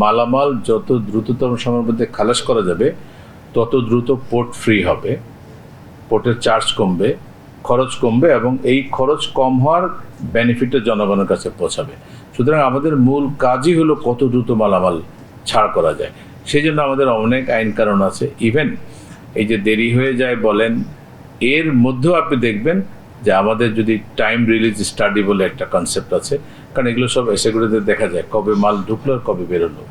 মালামাল যত দ্রুততম সময়ের মধ্যে খালাস করা যাবে, তত দ্রুত পোর্ট ফ্রি হবে। পোর্টের চার্জ কমবে, খরচ কমবে এবং এই খরচ কম হওয়ার বেনিফিটটা জনগণের কাছে পৌঁছাবে। সুতরাং আমাদের মূল কাজই হলো কত দ্রুত মালামাল ছাড় করা যায়। সেই জন্য আমাদের অনেক আইন কারণ আছে। ইভেন এই যে দেরি হয়ে যায় বলেন, এর মধ্যেও আপনি দেখবেন যে আমাদের যদি টাইম রিলিজ স্টাডি বলে একটা কনসেপ্ট আছে কারণ এগুলো সব এসেগুলোতে দেখা যায় কবে মাল ঢুকলো আর কবে বেরোলো।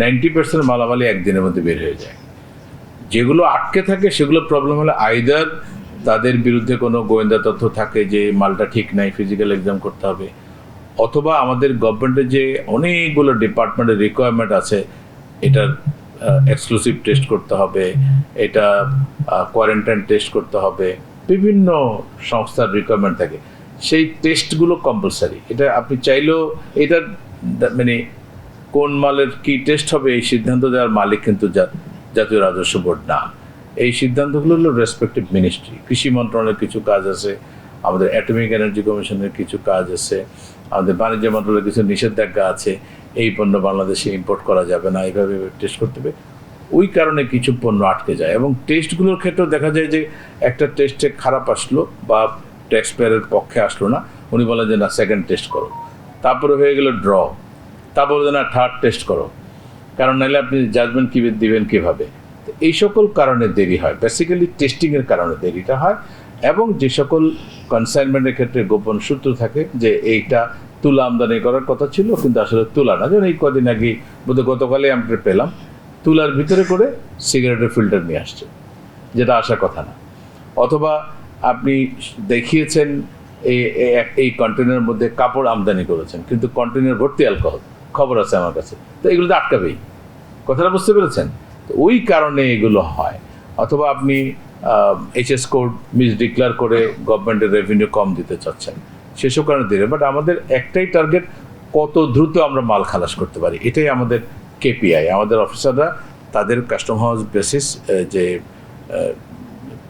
নাইনটি পার্সেন্ট মালামালই একদিনের মধ্যে বের হয়ে যায়। যেগুলো আটকে থাকে সেগুলো প্রবলেম হলে আইদার তাদের বিরুদ্ধে কোনো গোয়েন্দা তথ্য থাকে যে মালটা ঠিক নাই ফিজিক্যাল এক্সাম করতে হবে, অথবা আমাদের গভর্নমেন্টের যে অনেকগুলো ডিপার্টমেন্টের রিকোয়ারমেন্ট আছে, এটার এক্সক্লুসিভ টেস্ট করতে হবে, এটা কোয়ারেন্টাইন টেস্ট করতে হবে, বিভিন্ন সংস্থার রিকোয়ারমেন্ট থাকে। সেই টেস্টগুলো কম্পালসারি এটা আপনি চাইলেও এটা মানে কোন মালের কি টেস্ট হবে এই সিদ্ধান্ত দেওয়ার মালিক কিন্তু জাতীয় রাজস্ব বোর্ড না। এই সিদ্ধান্তগুলো হলো রেসপেক্টিভ মিনিস্ট্রি কৃষি মন্ত্রণালয়ের কিছু কাজ আছে, আমাদের অ্যাটমিক এনার্জি কমিশনের কিছু কাজ আছে, আমাদের বাণিজ্য মন্ত্রণালয়ের কিছু নিষেধাজ্ঞা আছে, এই পণ্য বাংলাদেশে ইম্পোর্ট করা যাবে না, এইভাবে টেস্ট করতে হবে। ওই কারণে কিছু পণ্য আটকে যায় এবং টেস্টগুলোর ক্ষেত্রেও দেখা যায় যে একটা টেস্টে খারাপ আসলো বা ট্যাক্স পক্ষে আসলো না। উনি বলেন যে, না সেকেন্ড টেস্ট করো। তারপরে হয়ে গেল ড্র তারপরে না থার্ড টেস্ট করো। কারণ নাহলে আপনি জাজমেন্ট কী দিবেন, কীভাবে? এই সকল কারণে দেরি হয়। বেসিক্যালি টেস্টিংয়ের কারণে দেরিটা হয় এবং যে সকল কনসাইনমেন্টের ক্ষেত্রে গোপন সূত্র থাকে যে, এইটা তুলা আমদানি করার কথা ছিল, কিন্তু আসলে তুলা না। যেন এই কদিন আগে বোধহয় গতকালই আমরা পেলাম। তুলার ভিতরে করে সিগারেটের ফিল্টার নিয়ে আসছে, যেটা আসার কথা না। অথবা আপনি দেখিয়েছেন এই কন্টেনারের মধ্যে কাপড় আমদানি করেছেন, কিন্তু কন্টেনার ভর্তি অ্যালকোহল খবর আছে আমার কাছে। তো এগুলো তো আটকাবেই। কথাটা বুঝতে পেরেছেন? তো ওই কারণে এগুলো হয়। অথবা আপনি এইচএস কোড মিস ডিক্লেয়ার করে গভর্নমেন্টের রেভিনিউ কম দিতে চাচ্ছেন। সেসব কারণে দেরি বাট আমাদের একটাই টার্গেট কত দ্রুত আমরা মাল খালাস করতে পারি। এটাই আমাদের কেপিআই আমাদের অফিসাররা তাদের কাস্টম হাউস বেসিস যে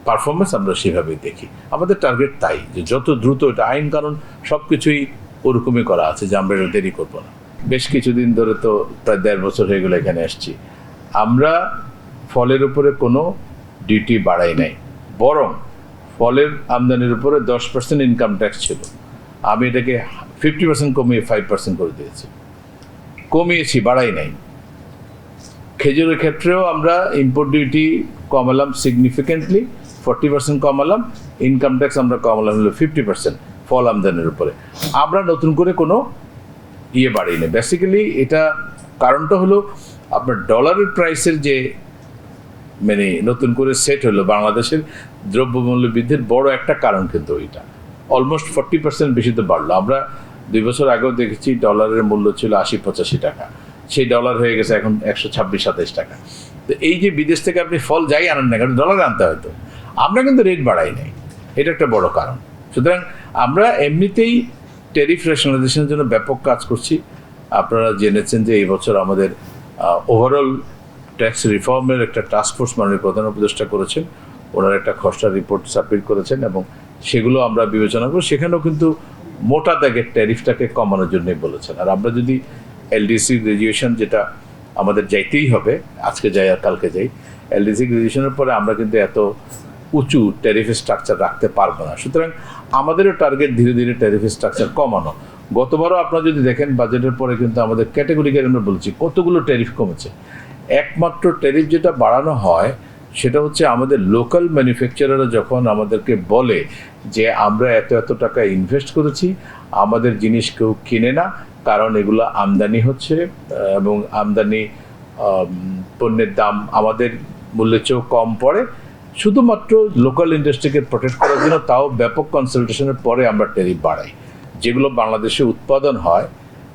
পারফরমেন্স আমরা সেভাবেই দেখি। আমাদের টার্গেট তাই, যে যত দ্রুত এটা আইন কারণ সব কিছুই ওরকমই করা আছে, যে আমরা এটা দেরি করব না। বেশ কিছুদিন ধরে তো প্রায় দেড় বছর হয়ে গেলো এখানে আসছি। আমরা ফলের উপরে কোনো ডিউটি বাড়াই নাই। বরং ফলের আমদানির উপরে দশ পার্সেন্ট ইনকাম ট্যাক্স ছিল। আমি এটাকে ফিফটি পার্সেন্ট কমিয়ে ফাইভ পার্সেন্ট করে দিয়েছি। কমিয়েছি, বাড়াই নাই। খেজুরের ক্ষেত্রেও আমরা ইম্পোর্ট ডিউটি কমালাম সিগনিফিকেন্টলি ফর্টি পার্সেন্ট কমালাম ইনকাম ট্যাক্স আমরা কমালাম হলো ফিফটি পার্সেন্ট ফল আমদানির উপরে। আমরা নতুন করে কোনো ইয়ে বাড়িনি। বেসিক্যালি এটা কারণটা হলো আপনার ডলারের প্রাইসের যে মানে নতুন করে সেট হলো বাংলাদেশের দ্রব্যমূল্য বৃদ্ধির বড় একটা কারণ কিন্তু ওইটা অলমোস্ট ফর্টি পার্সেন্ট বেশি তো বাড়লো। আমরা দুই বছর আগেও দেখেছি ডলারের মূল্য ছিল আশি পঁচাশি টাকা। সেই ডলার হয়ে গেছে এখন একশো ছাব্বিশ সাতাইশ টাকা। তো এই যে বিদেশ থেকে আপনি ফল যাই আনেন না কারণ ডলার আনতে হয়তো আমরা কিন্তু রেট বাড়াই নাই। এটা একটা বড় কারণ। সুতরাং আমরা এমনিতেই টেরিফ রেশনালাইজেশনের জন্য ব্যাপক কাজ করছি। আপনারা জেনেছেন যে এই বছর আমাদের ওভারঅল ট্যাক্স রিফর্মের একটা টাস্ক ফোর্স মাননীয় প্রধান উপদেষ্টা করেছেন। ওনার একটা খসড়া রিপোর্ট সাবমিট করেছেন এবং সেগুলো আমরা বিবেচনা করি। সেখানেও কিন্তু মোটা দাগের ট্যারিফটাকে কমানোর জন্যই বলেছেন। আর আমরা যদি এলডিসি গ্রাজুয়েশন যেটা আমাদের যাইতেই হবে, আজকে যাই আর কালকে যাই এলডিসি গ্রাজুয়েশনের পরে আমরা কিন্তু এত উঁচু ট্যারিফ স্ট্রাকচার রাখতে পারব না। সুতরাং আমাদেরও টার্গেট ধীরে ধীরে ট্যারিফ স্ট্রাকচার কমানো। গতবারও আপনারা যদি দেখেন বাজেটের পরে কিন্তু আমাদের ক্যাটাগরিকে আমরা বলছি, কতগুলো ট্যারিফ কমেছে। একমাত্র ট্যারিফ যেটা বাড়ানো হয়, সেটা হচ্ছে আমাদের লোকাল ম্যানুফ্যাকচারাররা যখন আমাদেরকে বলে যে, আমরা এত এত টাকা ইনভেস্ট করেছি, আমাদের জিনিস কেউ কিনে না, কারণ এগুলো আমদানি হচ্ছে, এবং আমদানি পণ্যের দাম আমাদের মূল্যের চেয়েও কম পড়ে। শুধুমাত্র লোকাল ইন্ডাস্ট্রিকে প্রোটেক্ট করার জন্য তাও ব্যাপক কনসালটেশনের পরে আমরা ট্যারিফ বাড়াই, যেগুলো বাংলাদেশে উৎপাদন হয়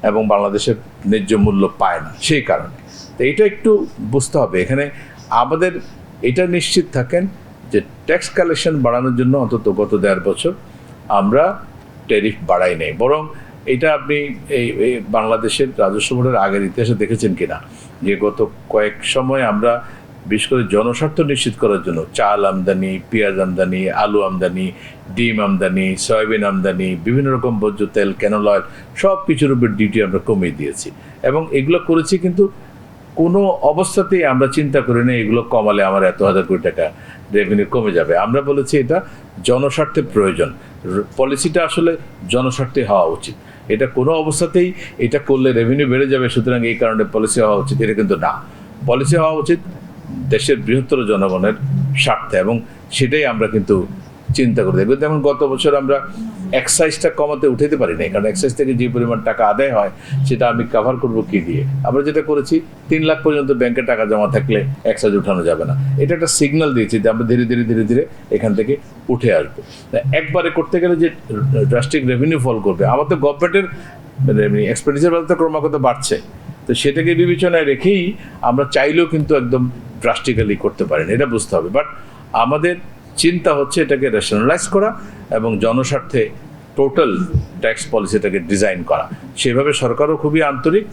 এবং বাংলাদেশের ন্যায্য মূল্য পায় না, সেই কারণে। তো এটা একটু বুঝতে হবে। এখানে আমাদের এটা নিশ্চিত থাকেন যে ট্যাক্স কালেকশন বাড়ানোর জন্য অন্তত গত দেড় বছর আমরা ট্যারিফ বাড়াই নাই। বরং এটা আপনি এই বাংলাদেশের রাজস্ব বোর্ডের আগের ইতিহাসে দেখেছেন কিনা, যে গত কয়েক সময় আমরা বিশেষ করে জনস্বার্থ নিশ্চিত করার জন্য চাল আমদানি, পেঁয়াজ আমদানি, আলু আমদানি, ডিম আমদানি, সয়াবিন আমদানি, বিভিন্ন রকম ভোজ্য তেল ক্যানোল অয়েল সব কিছুর উপর ডিউটি আমরা কমিয়ে দিয়েছি। এবং এগুলো করেছি কিন্তু কোনো অবস্থাতেই আমরা চিন্তা করি না এগুলো কমালে আমার এত হাজার কোটি টাকা রেভিনিউ কমে যাবে। আমরা বলেছি এটা জনস্বার্থে প্রয়োজন। পলিসিটা আসলে জনস্বার্থে হওয়া উচিত। এটা কোনো অবস্থাতেই এটা করলে রেভিনিউ বেড়ে যাবে, সুতরাং এই কারণে পলিসি হওয়া উচিত। এটা কিন্তু না। পলিসি হওয়া উচিত দেশের বৃহত্তর জনগণের স্বার্থে, এবং সেটাই আমরা কিন্তু চিন্তা করে দেখব। যেমন গত বছর আমরা এক্সাইজটা কমাতে উঠাতে পারি নাই কারণ এক্সাইজ থেকে যে পরিমাণ টাকা আদায় হয়, সেটা আমি কাভার করব কি দিয়ে? আমরা যেটা করেছি, তিন লাখ পর্যন্ত ব্যাংকে টাকা জমা থাকলে এক্সাইজ উঠানো যাবে না। এটা একটা সিগন্যাল দিয়েছি যে আমরা ধীরে ধীরে ধীরে ধীরে এখান থেকে উঠে আসব। একবারে করতে গেলে যে ড্রাস্টিক রেভিনিউ ফল করবে, আমার তো গভর্নমেন্টের মানে এক্সপেন্ডিচার তো ক্রমাগত বাড়ছে। তো সেটাকে বিবেচনায় রেখেই আমরা চাইলেও কিন্তু একদম ড্রাস্টিক্যালি করতে পারেন, এটা বুঝতে হবে। বাট আমাদের চিন্তা হচ্ছে এটাকে রেশনালাইজ করা এবং জনস্বার্থে টোটাল ট্যাক্স পলিসিটাকে ডিজাইন করা। সেভাবে সরকারও খুবই আন্তরিক।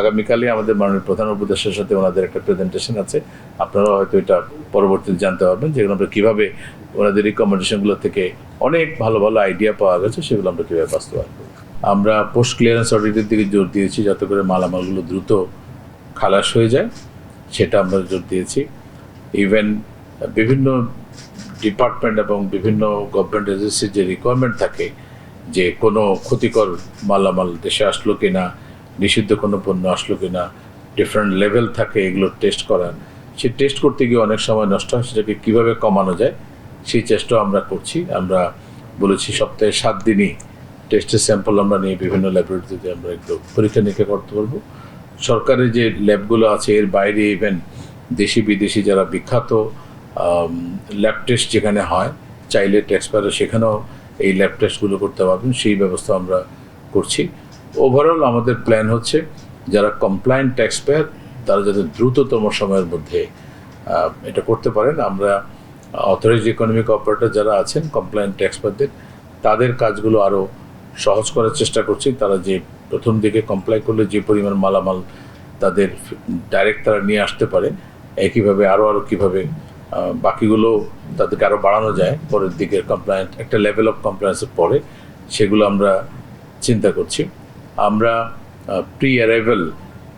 আগামীকালে আমাদের মাননীয় প্রধান উপদেষ্টার সাথে ওনাদের একটা প্রেজেন্টেশন আছে। আপনারাও হয়তো এটা পরবর্তীতে জানতে পারবেন যেগুলো আমরা কীভাবে ওনাদের রিকমেন্ডেশনগুলো থেকে অনেক ভালো ভালো আইডিয়া পাওয়া গেছে, সেগুলো আমরা কীভাবে বাস্তবায়ন করব। আমরা পোস্ট ক্লিয়ারেন্স অডিটের দিকে জোর দিয়েছি যাতে করে মালামালগুলো দ্রুত খালাস হয়ে যায়। সেটা আমরা জোর দিয়েছি। ইভেন বিভিন্ন ডিপার্টমেন্ট এবং বিভিন্ন গভর্নমেন্ট এজেন্সির যে রিকোয়ারমেন্ট থাকে যে কোনো ক্ষতিকর মালামাল দেশে আসলো কি না নিষিদ্ধ কোনো পণ্য আসলো কি না ডিফারেন্ট লেভেল থাকে এগুলো টেস্ট করার। সে টেস্ট করতে গিয়ে অনেক সময় নষ্ট হয়, সেটাকে কীভাবে কমানো যায়, সেই চেষ্টাও আমরা করছি। আমরা বলেছি সপ্তাহে সাত দিনই টেস্টের স্যাম্পল আমরা নিয়ে বিভিন্ন ল্যাবরেটরিতে আমরা একটু পরীক্ষা নিরীক্ষা করতে পারব। সরকারের যে ল্যাবগুলো আছে, এর বাইরে ইভেন দেশি বিদেশি যারা বিখ্যাত ল্যাব টেস্ট যেখানে হয় চাইলে ট্যাক্সপায়ার সেখানেও এই ল্যাব টেস্টগুলো করতে পারবেন, সেই ব্যবস্থা আমরা করছি। ওভারঅল আমাদের প্ল্যান হচ্ছে, যারা কমপ্লায়েন্ট ট্যাক্সপেয়ার তারা যাতে দ্রুততম সময়ের মধ্যে এটা করতে পারেন। আমরা অথরাইজ ইকোনমিক অপারেটর যারা আছেন কমপ্লায়েন্ট ট্যাক্সপেয়ারদের তাদের কাজগুলো আরও সহজ করার চেষ্টা করছি। তারা যে প্রথম দিকে কমপ্লাই করলে যে পরিমাণ মালামাল তাদের ডাইরেক্ট তারা নিয়ে আসতে পারে, একইভাবে আরও আরও কীভাবে বাকিগুলো তাদেরকে আরও বাড়ানো যায়, পরের দিকে কমপ্লায়েন্ট একটা লেভেল অফ কমপ্লায়েন্সের পরে সেগুলো আমরা চিন্তা করছি। আমরা প্রি অ্যারাইভেল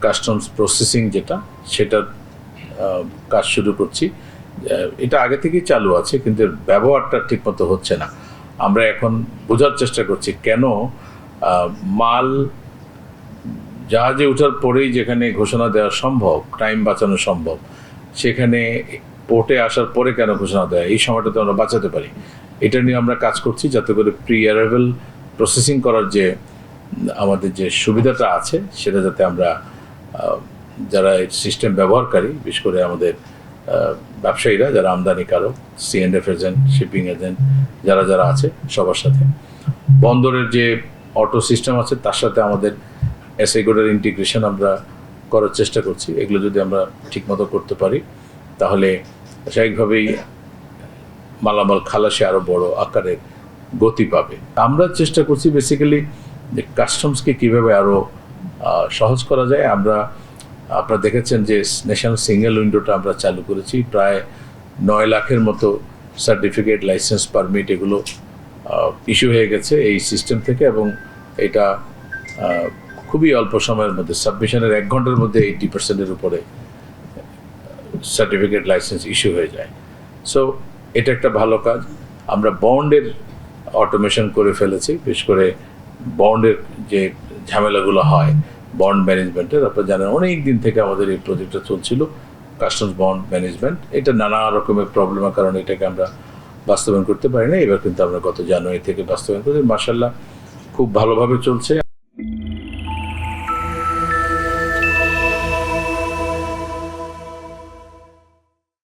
কাস্টমস প্রসেসিং যেটা সেটার কাজ শুরু করছি। এটা আগে থেকেই চালু আছে, কিন্তু ব্যবহারটা ঠিকমতো হচ্ছে না। আমরা এখন বোঝার চেষ্টা করছি কেন মাল জাহাজে ওঠার পরেই যেখানে ঘোষণা দেওয়া সম্ভব টাইম বাঁচানো সম্ভব, সেখানে পোর্টে আসার পরে কেন ঘোষণা দেয়? এই সময়টাতে আমরা বাঁচাতে পারি। এটা নিয়ে আমরা কাজ করছি যাতে করে প্রি অ্যারাইভেল প্রসেসিং করার যে, আমাদের যে সুবিধাটা আছে, সেটা যাতে আমরা যারা এই সিস্টেম ব্যবহারকারী, বিশেষ করে আমাদের ব্যবসায়ীরা, যারা আমদানিকারক C and F agent shipping agent যারা যারা আছে, সবার সাথে। বন্দরের যে অটো সিস্টেম আছে, তার সাথে আমাদের এসআই কোডের ইন্টিগ্রেশন আমরা করার চেষ্টা করছি। এগুলো যদি আমরা ঠিকমতো করতে পারি, তাহলে স্বাভাবিকভাবেই মালামাল খালাসে আরও বড় আকারের গতি পাবে। আমরা চেষ্টা করছি বেসিক্যালি যে কাস্টমসকে কীভাবে আরও সহজ করা যায়। আমরা, আপনারা দেখেছেন যে ন্যাশনাল সিঙ্গেল উইন্ডোটা আমরা চালু করেছি। প্রায় নয় লাখের মতো সার্টিফিকেট লাইসেন্স পারমিট এগুলো ইস্যু হয়ে গেছে এই সিস্টেম থেকে এবং এটা খুবই অল্প সময়ের মধ্যে সাবমিশনের এক ঘণ্টার মধ্যে এইটি পার্সেন্টের উপরে সার্টিফিকেট লাইসেন্স ইস্যু হয়ে যায়। সো এটা একটা ভালো কাজ। আমরা বন্ডের অটোমেশন করে ফেলেছি, বিশেষ করে বন্ডের যে ঝামেলাগুলো হয় বন্ড ম্যানেজমেন্টের আপনারা জানেন অনেক দিন থেকে আমাদের এই প্রজেক্টটা চলছিল কাস্টমস বন্ড ম্যানেজমেন্ট এটা নানা রকমের প্রবলেমের কারণে এটাকে আমরা বাস্তবায়ন করতে পারি না এবার কিন্তু আমরা গত জানুয়ারি থেকে বাস্তবায়ন করি মার্শাল্লাহ খুব ভালোভাবে চলছে।